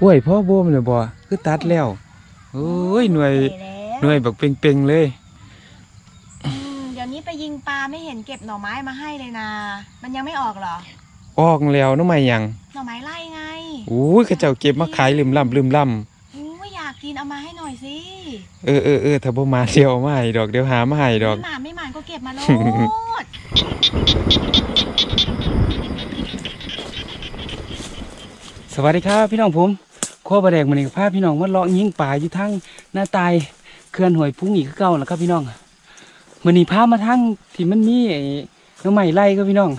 กล้วยพ่อโบมเลยบ่คือตัดแล้วโอ้ยหน่วยไปแล้วหน่วยแบบเป่งๆเลยอืมเดี๋ยวนี้ไปยิงปลาไม่เห็นเก็บหน่อไม้มาให้เลยนะ มันยังไม่ออกเหรอ ออกแล้วน้ำไม้หยัง หน่อไม้ไล่ไงโอ้ยเขาเจ้าเก็บมาขายลืมล่ำลืมล่ำอู้ยอยากกินเอามาให้หน่อยสิ เออเออเออถ้าบ่มาเดี๋ยวเอามาให้ดอกเดี๋ยวหามาให้ดอก ไม่หมานไม่หมานก็เก็บมาโลดสวัสดีครับพี่น้องผม โคบะแดกมันเองพาพพี่น้องมาเลาะยิงป่าอยู่ทั้งหน้าตายเขื่อนหอยพุ่งอีกเก่าแล้วครับพี่น้องมันนี่พามาทั้งที่มันมีไอ้น้องใหม่ไร่ครับพี่น้อง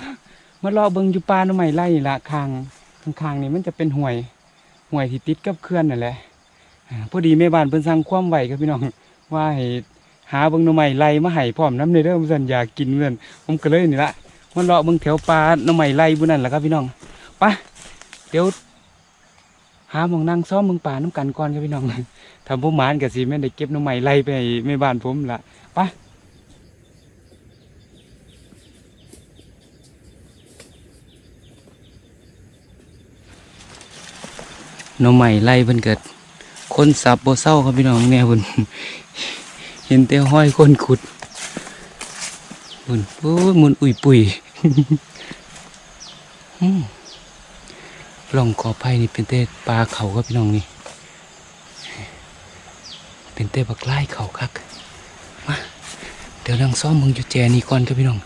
มาเลาะเบิ่งอยู่ป่าน้องใหม่ไร่ละคางข้างนี่มันจะเป็นห่วยห่วยที่ติดกับเขื่อนนั่นแหละพอดีแม่บ้านเพิ่นสั่งความไหวครับพี่น้องว่าให้หาเบิ่งหน้องใหม่ไร่มาให้พร้อมน้ำในเด้อเพิ่นอยากกินเพิ่นผมก็เลยนี่ละมาเลาะเบิ่งแถวป่าหน้องใหม่ไร่บุนั่นแหละครับพี่น้องไปเดี๋ยว หาหมองนั่งซ้อมเมืองป่าน้ำกันก่อนครับพี่น้องทำพวกมานกับสิแม่ได้เก็บน้ำใหม่ไล่ไปให้แม่บ้านผมละไปหน้ำใหม่ไล่เพิ่นเกิด คนสับโบเศร้าครับพี่น้องแน่เพิ่นเห็นแต่ห้อยคนขุดเพิ่นโอ้ยมุนอุ่ยปุ๋ย ร่องกอไผ่นี่เป็นเต้ปลาเขาครับพี่น้องนี่ เป็นเต้บักไล่เขาคัก มา เดี๋ยวนั่งซ้อมมึงอยู่แจนี่ก่อนครับพี่น้อง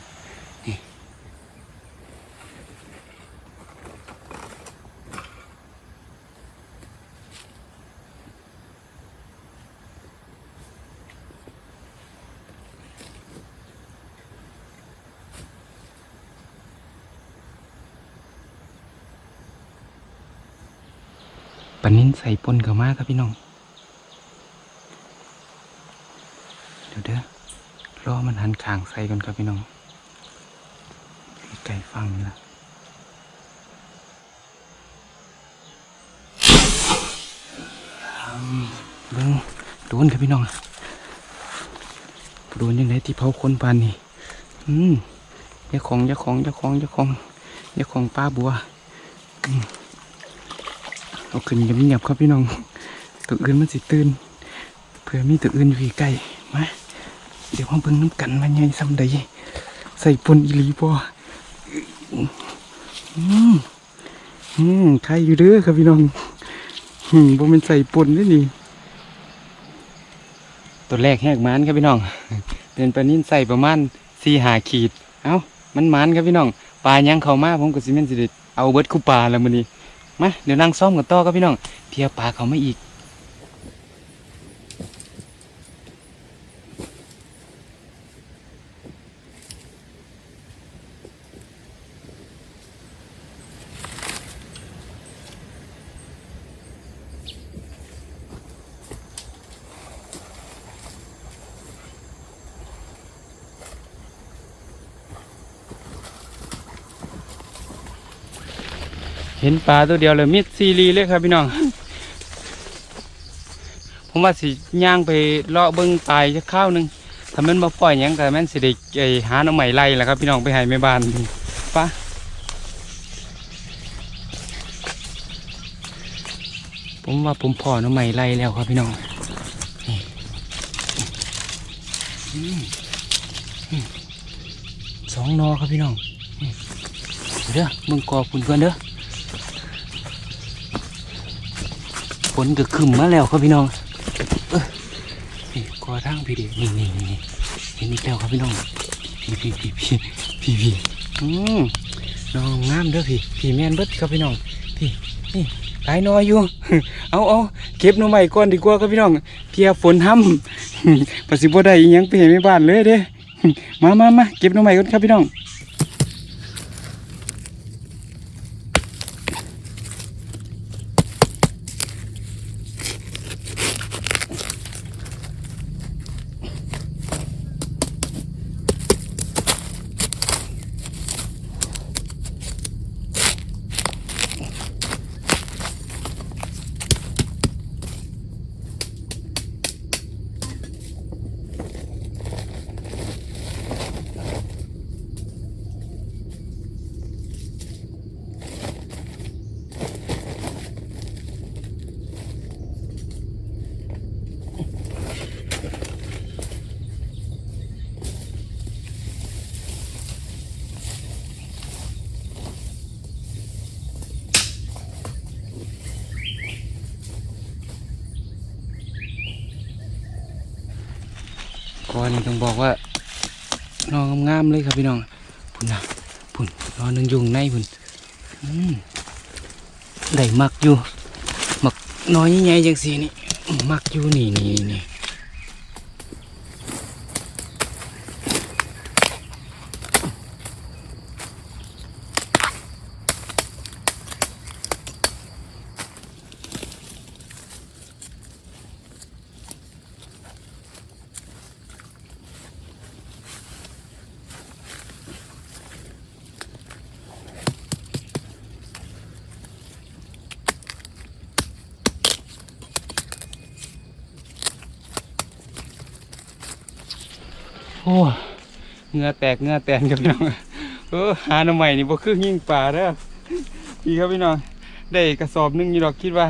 ส่ปนกับมาครับพี่น้อง เดี๋ยวเด้อรอมันหันขางใส่ก่อนครับพี่น้องไก่ฟังนี่ละอืมเบิ้งโดนครับพี่น้องโดนยังไงที่เผาคนปานนี่อืมยาของยาของยาของยาของยาของป้าบัวอืม เอาขึ้นเงียบๆครับพี่น้อง ตัวอื่นมันสิตื่น เผื่อมีตัวอื่นอยู่ใกล้มาเดี๋ยวมาเบิ่งน้ำกันว่าไงซ้ำใดใส่ปนอีหลีบ่อืมอืมใครอยู่เด้อครับพี่น้องอืมบ่แมันใส่ปนเด้อนี่ตัวแรกแหกมันครับพี่น้องเป็นปลานิ่นใส่ประมาณสี่หาขีด เอ้า มันมันครับพี่น้อง ปลายังเข้ามาผมก็สิแม่นสิได้เอาเบิร์ดคู่ปลาแล้วมื้อนี้ มาเดี๋ยวนั่งซ่อมกันต่อครับพี่น้องเทียปลาเขาไม่อีก เห็นปลาตัวเดียวเลยมิดซีรีเลยครับพี่น้อง ผมว่าสิย่างไปเลาะเบิ้งปลายจะข้าวหนึงถ้ามันมาปล่อยยังก็แม่นสิได้ไอ้หาหน้ำใหม่ไล่แหละครับพี่น้องไปให้แม่บานปะผมว่าผมพอหน้ำใหม่ไล่แล้วครับพี่น้องสองนอครับพี่น้องเด้อเบิ่งกอคุณก่อนเด้อ ฝนก็ขึ้นมาแล้วครับพี่น้องเออนี่กอทางพี่เดีนี่นี่นี่นี่เห็นอีกแล้วครับพี่น้องพี่พี่พี่พี่พี่พี่อืมน้องงามเด้อพี่พี่แม่นเบิดครับพี่น้องพี่นี่หลายน้อยอยู่ เอาเอาเก็บหน่อไม้ก่อนดีกว่าครับพี่น้องเพียฝนห้ำภาษีบ่ได้อิหยังไปเห็นในบ้านเลยเด้มามามาเก็บหน่อไม้ก่อนครับพี่น้อง อนนี่ต้องบอกว่านอนงามๆเลยครับพี่น้องพุ่นนะพุ่นนอนนึงยุงในพุ่นอืมได้มักอยู่ มักน้อยใหญ่ๆจังสีนี่อืมมักอยู่นี่นี่นี่ โอ้เงือแตกเงือแตนครับพี่น้องเออหาหน่อใหม่นี่บ่คือยิ่งป่าเด้อพี่ครับพี่น้องได้กระสอบหนึงอยู่ดอกคิดว่า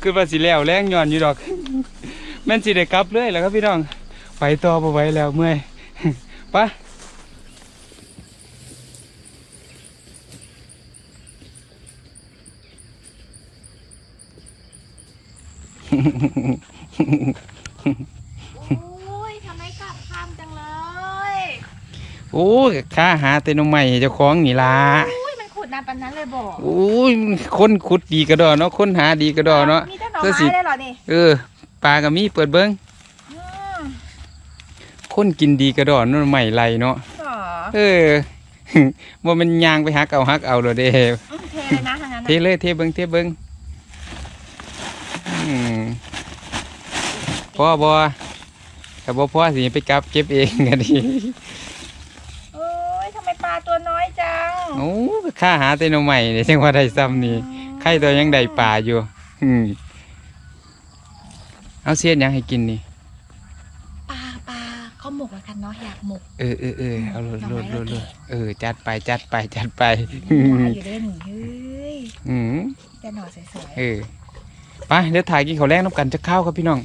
คือว่าสิแล้วแรงย้อนอยู่ดอกแม่นสิได้กลับเลยแล้วครับพี่น้องไปต่อบ่ไหวแล้วเมื่อยไปะโอ้ยทำไมกลับคำจังเลย โอ้ยข้าหาแต่หนมใหม่เจ้าของนี่ล่ะอุ้ยมันขุดนานปานนั้นเลยบอกโอ้ยคนขุดดีกระดอเนาะคนหาดีกระดอเนาะมีแต่หน่อเสื้อสีไม้ได้เหรอนี่เออปลาก็มีเปิดเบิ้งอืมคนกินดีกระดอนนั่นใหม่ไรเนาะหรอเออว่ามันยางไปหักเอาหักเอาเลยเด้อืมเทเลยนะทางนั้นเทเลยเทเบิ้งเทเบิ้งอืมพ่อบอถ้าบ่พ่อสิไปกลับเก็บเองกันดี โอ้ยทำไมปลาตัวน้อยจัง โอ้ข้าหาแต่หนมใหม่เนี่ยจังว่าได้ซ้ำนี่ใครตัวยังได้ปลาอยู่อืมเอาเสียนหยังให้กินนี่ปลาปลาเขาหมกแล้วกันเนาะอยากหมกเออเออเออเอาโลดหน่อโลไม้ดโลดโลโอดเคเออ จัดไปจัดไปจัดไปปลาอยู่ได้หนึ่งเฮ้ยอืมแต่หน่อสวยเออไปเดี๋ยวถ่ายกินข้าวแรงน้ำกันจะข้าวครับพี่น้อง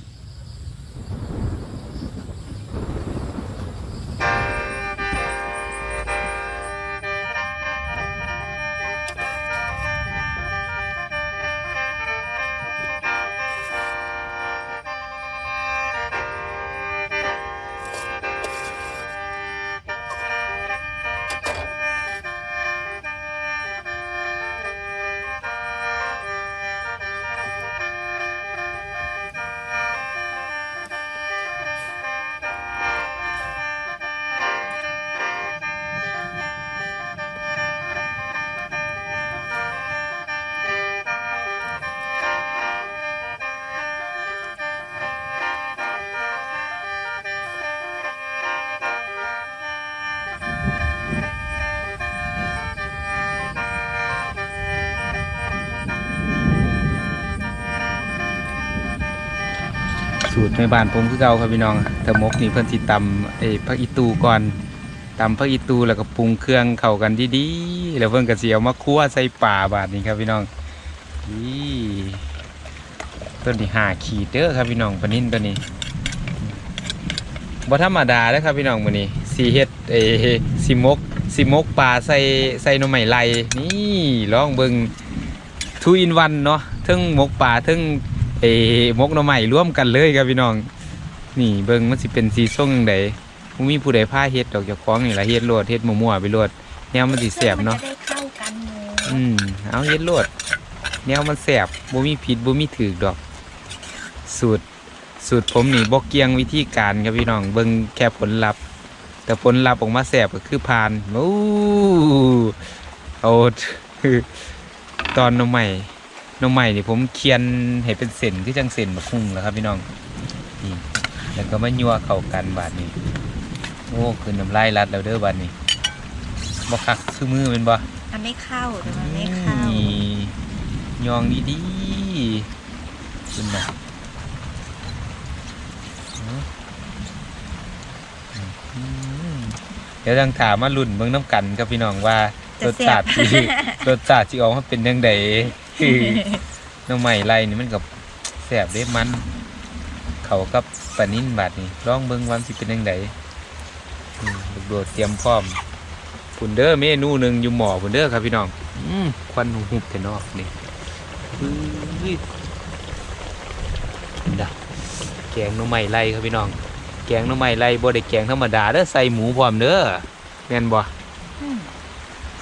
สูตรในบ้านผมคือเก่าครับพี่น้องเทอมกนี่เพิ่นสิตำไอ้ผักอีตูก่อนตำผักอีตูแล้วก็ปรุงเครื่องเข้ากันดีๆแล้วเพิ่นก็สิเอามาคั่วใส่ป่าบาดนี้ครับพี่น้องนี่ต้นนี้หาขีดเด้อครับพี่น้องปนินตัวนี้บ่ธรรมดาเด้อครับพี่น้องมื้อนี้สีเฮ็ดเอ้สิมกสิมกปลาใส่ใส่หน่อไม้ไลนี่ลองเบิ่งทูอินวันเนาะเทึงมกปลาเทึง มกหน่อใหม่ร่วมกันเลยครับพี่น้อง นี่เบิ่งมันสิเป็นสีส้มยังไงบ่มีผู้ใดพาเฮ็ดดอกจากของนี่ละเฮ็ดโลดเฮ็ดมั่วๆไปโลดแนวมันสิๆแสบเนาะ มัจะได้เข้ากันเลยอืมเอาเฮ็ดโลดแนวมันแสบบ่มีผิดบ่มีถูกดอก สูตร สูตรผมนี่บ่เกี่ยงวิธีการครับพี่น้อง เบิ่งแค่ผลลัพธ์ แต่ผลลัพธ์ออกมาแสบก็คือผ่านโอ้เอาตอนหน่อใหม่ห น้องใหม่นี่ผมเคียนให้เป็นเส้นคือจังเส้นมะคุ้งแล้วครับพี่น้องนี่แล้วก็มายัวเข้ากันบาดนี้โอ้คือน้ำลายรัดแล้วเด้อบาดนี้บ่คักคือมือแมันบ่มันไม่เข้าเดี๋ยวมันไม่เข้านี่ยองดีๆขึ้นมาอืมเดี๋ยวทางถามมาลุ่นเบิ่งน้ำกันครับพี่น้องว่ารสชาติที่รสชาติที่ออกมาเป็นยังไง น้องใหม่ไรนี่มันกับแสบเด้มัน เขากับปลานิ่นบาดนี่ลองเบิ่งวันสิเป็นยังไงลูกโดดเตรียมพร้อมพุ่นเด้อเมนูหนึ่งอยู่หมอพุ่นเด้อครับพี่น้องอืมควันหุบแต่นอกนี่อื้อดักแกงหน้องใหม่ไรครับพี่น้อง แกงหน้ำไม้ไรบ่ได้แกงธรรมดาเด้อใส่หมูพร้อมเด้อแม่นบ่อืม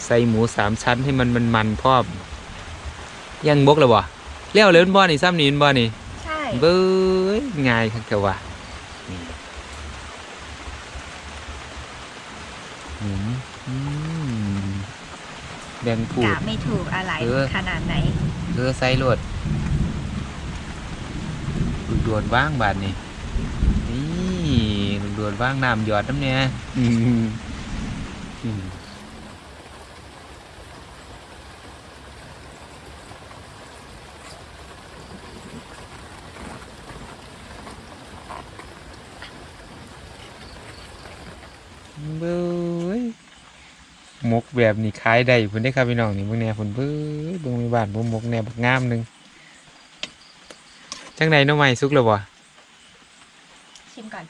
ใส่หมูสามชั้นให้มันมันมันพร้อม ยังบกแล้วบ่เลี้ยวเลยมันบ่นี่ซ้ำนี่มันบ่นี่ใช่เบ้ยง่ายคักแต่ว่านี่อืมอืมแบ่งพูดกะไม่ถูกอะไรเออขนาดไหนเรือใส่รถลูกโดวนว่างบาดนี่นี่ลูกโดวนว่างน้ำหยอดน้ำเนี่ยอืมอืมเบ้ยห มกแบบนี้ขายได้พุ่นได้อครับพี่น้องนี่เบิ่งแหน่พุ่นเบ้ยเบิ่งมีบ้านบ่หมกแหน่บักงามหนึงจังไดหน้องใหม่สุกแล้วบ่ชิมก่อน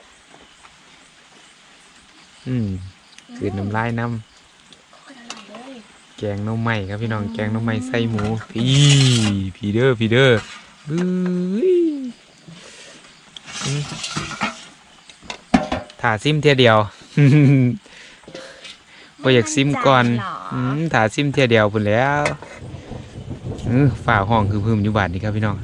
อืมคือน้ำลายน้โคตรอร่อยเลยำแกงหน้องใหม่ครับพี่น้องแกงหน้องใหม่ใส่หมูพี่พี่เด้อพี่เด้อเบ้ยอืมถ่าซิมเทียเดียว บ่อยากซิมก่อนไม่มั่ใจเหรออืมถ่าซิมเทียเดียวพุ่นแหล้วเออฝ่าห้องคือพึ่มอยู่บ้านนี่ครับพี่น้อง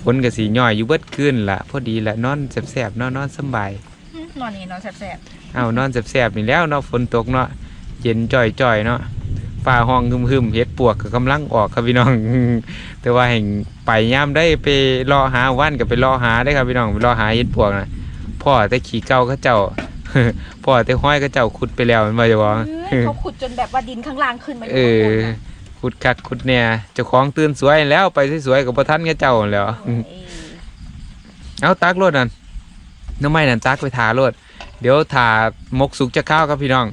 ฝนก็สีย่อยอยู่เบิดคืนละพอดีละนอนแสบๆเนอนนอนสำบายอืมนอนนี่นอนแสบเอานอนแสบๆนี่แล้วเนาะฝนตกเนาะเย็นจ่อยๆเนาะฝ่าห้องฮึมๆเฮ็ดปวกก็กำลังออกครับพี่น้อง แต่ว่าแห่งไปย่ามได้ไปรอหาว่านก็ไปรอหาได้ครับพี่น้องไปรอหาเฮ็ดปวกนะพ่อแต่ขี่เก่าเขาเจ้า พ่อแต่ห้อยเขาเจ้าขุดไปแล้วแมันว่าจะบอกๆเอ้ยเขาขุดจนแบบว่าดินข้างล่างขึ้นมาอเอยู่ข้างบอนน่ะขุดคักขุดเนี่ยเจ้าของตื่นสวยแล้วไปสวยๆกับพ่ท่านเขาเจ้านั่นแหล้วโอ้ยเอาตักรถนั่นน้ำไม่นั่นตักไปถารถเดี๋ยวถามกสุกจะข้าวครับพี่น้อง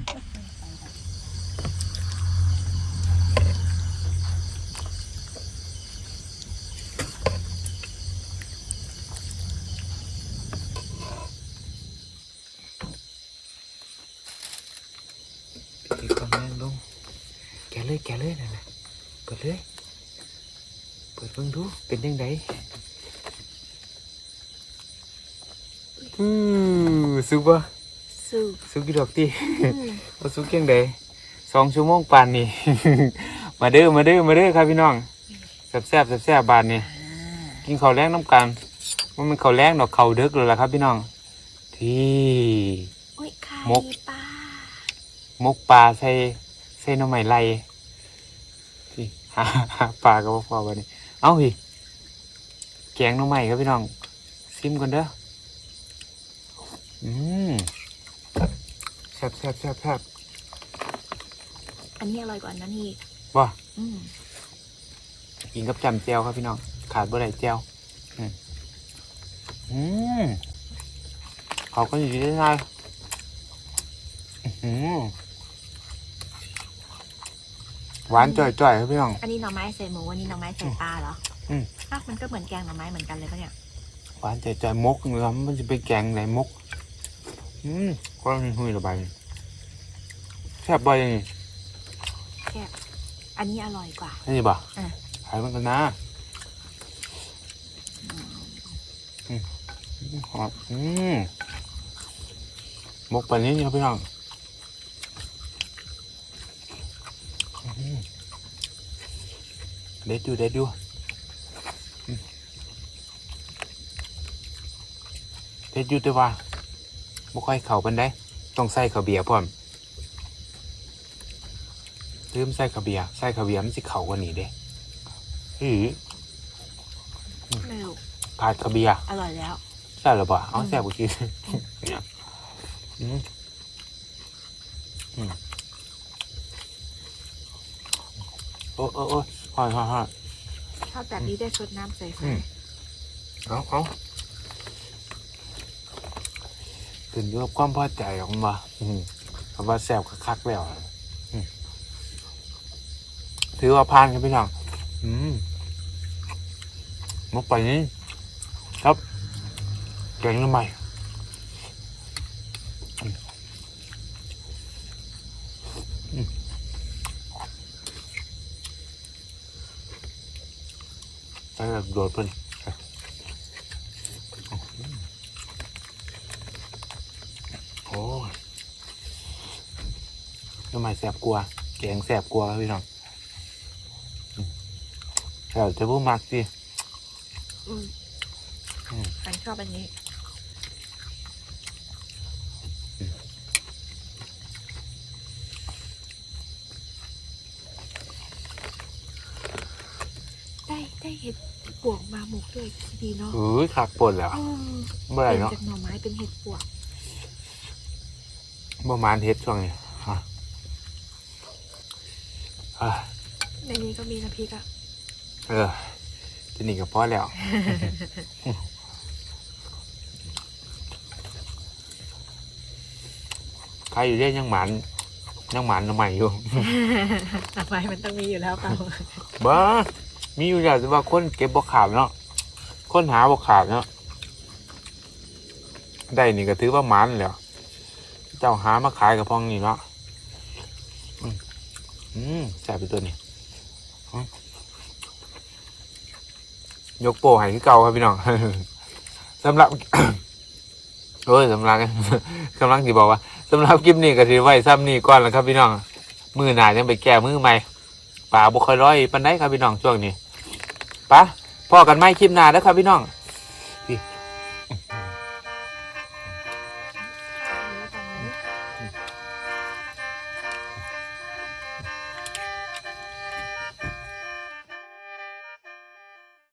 ตีความแรงลง แกะเลยแกะเลยนั่นน่ะเปิดเลย เปิดเบิ่งดูเป็นยังไงอือสุกปะสุกสุกกี่ดอกตีอืมว่าสุกยังไงสองชั่วโมงปานนี่ มาเด้อมาเด้อมาเด้อครับพี่น้องแซ่บแซ่บๆแซ่บๆบานนี่กินข้าวแรงน้ำกันว่ามันข้าวแรงดอกข้าวเดึกเลยล่ะครับพี่น้อง ที่อุ้ยไข่มกปลามกปลาใส่ใส่หน้ำไม้ไล่พี่หาหาปลาก็บ่พอวันนี้ เอ้าพี่แกงหน้ำไม้ครับพี่น้อง ซิมกันเด้อ อืมแซ่บแซ่บแซ่บแซ่บอันนี้อร่อยกว่าอันนั้นอีกว่าอืมกินกับจำเจียวครับพี่น้อง ขาดบ่ได้เจียวอืมอืมเขาก็อยู่ได้ไงอื้อ หือหวานจ่อยๆครับพี่น้อง อันนี้หน่อไม้ใส่หมูอันนี้หน่อไม้ใส่ปลาเหรออมอะมันก็เหมือนแกงหน่อไม้เหมือนกันเลยปะเนี่ยหวานใจใจมกเนื้อมันจะไปแกงไหนมก อืมก็มีหุยระบายแซ่บบ่อยนี่อันนี้อร่อยกว่า นี่บ่อะ ขายมันกันนะอืมหอมอืมมกไปนี้ครับพี่น้องอืม เด็ดอยู่เด็ดอยู่อืมเด็ดอยู่แต่ว่าบ่ค่อยเข้าปันได้ต้องใส่ข้าวเบียร์พร้อมลืมใส่ข้าวเบียร์ใส่ข้าวเบียร์มันสิเข้ากว่านี้เด้หือไม่รู้ขาดข้าวเบียร์อร่อยแล้วใช่หรือเปล่าเอาอืมแซ่บกว่ากินอืมอืมโอ้โอ้โอ้ หอยหอยหอยชอบแบบนี้ได้ซดน้ำใส่อืมเอาเอาขึ้นอยู่กับความพอใจของมันว่าอืมคำว่าแซ่บคักๆแล้วอืมถือว่าผ่านครับพี่น้องอืมมุกไปนี้ครับแกงน้ำใหม่ โดดเพิ่นโอ้ยน้ำมแสบกลัวแกงแสบกลัวครับพี่น้องแถวจะพูดมากสิฉันชอบอันนี้ได้ได้เห็น ปวกมาหมกด้วยดีเนาะเฮ้ยขากปนแล้วอืมเมื่อเปไหร่ลี่ยนเนาะจากหน่อไม้เป็นเห็ดปวกประมาณเฮ็ดช่วงนี้ฮะอะในนี้ก็มีน้ำพริกอะเออทีนี้ก็พอแล้ว ใครอยู่เรียกยังหมันยังหมันทำไมอยู่หน่อไม้มันต้องมีอยู่แล้วเปล่าบ้า มีอยู่อย่างแต่ว่าคนเก็บบ่ขาดเนาะคนหาบ่ขาดเนาะได้นี่ก็ถือว่ามันแล้วเจ้าหามาขายกับพองนี่เนาะอืมอืมใส่ไปตัวนี้ยกโป้ให้คือเก่าครับพี่น้องสำหรับโอ้ยสำหรับกำลังที่บอกว่าสำหรับคลิปนี้ก็ถือไว้ซ้ำนี่ก่อนแล้วครับพี่น้องมือหนายังไปแก้มือใหม่ป่าบุคอยร้อยปันได้ครับพี่น้องช่วงนี้ ปะพ่อกันไม่คลิปหนาแล้วครับพี่น้อง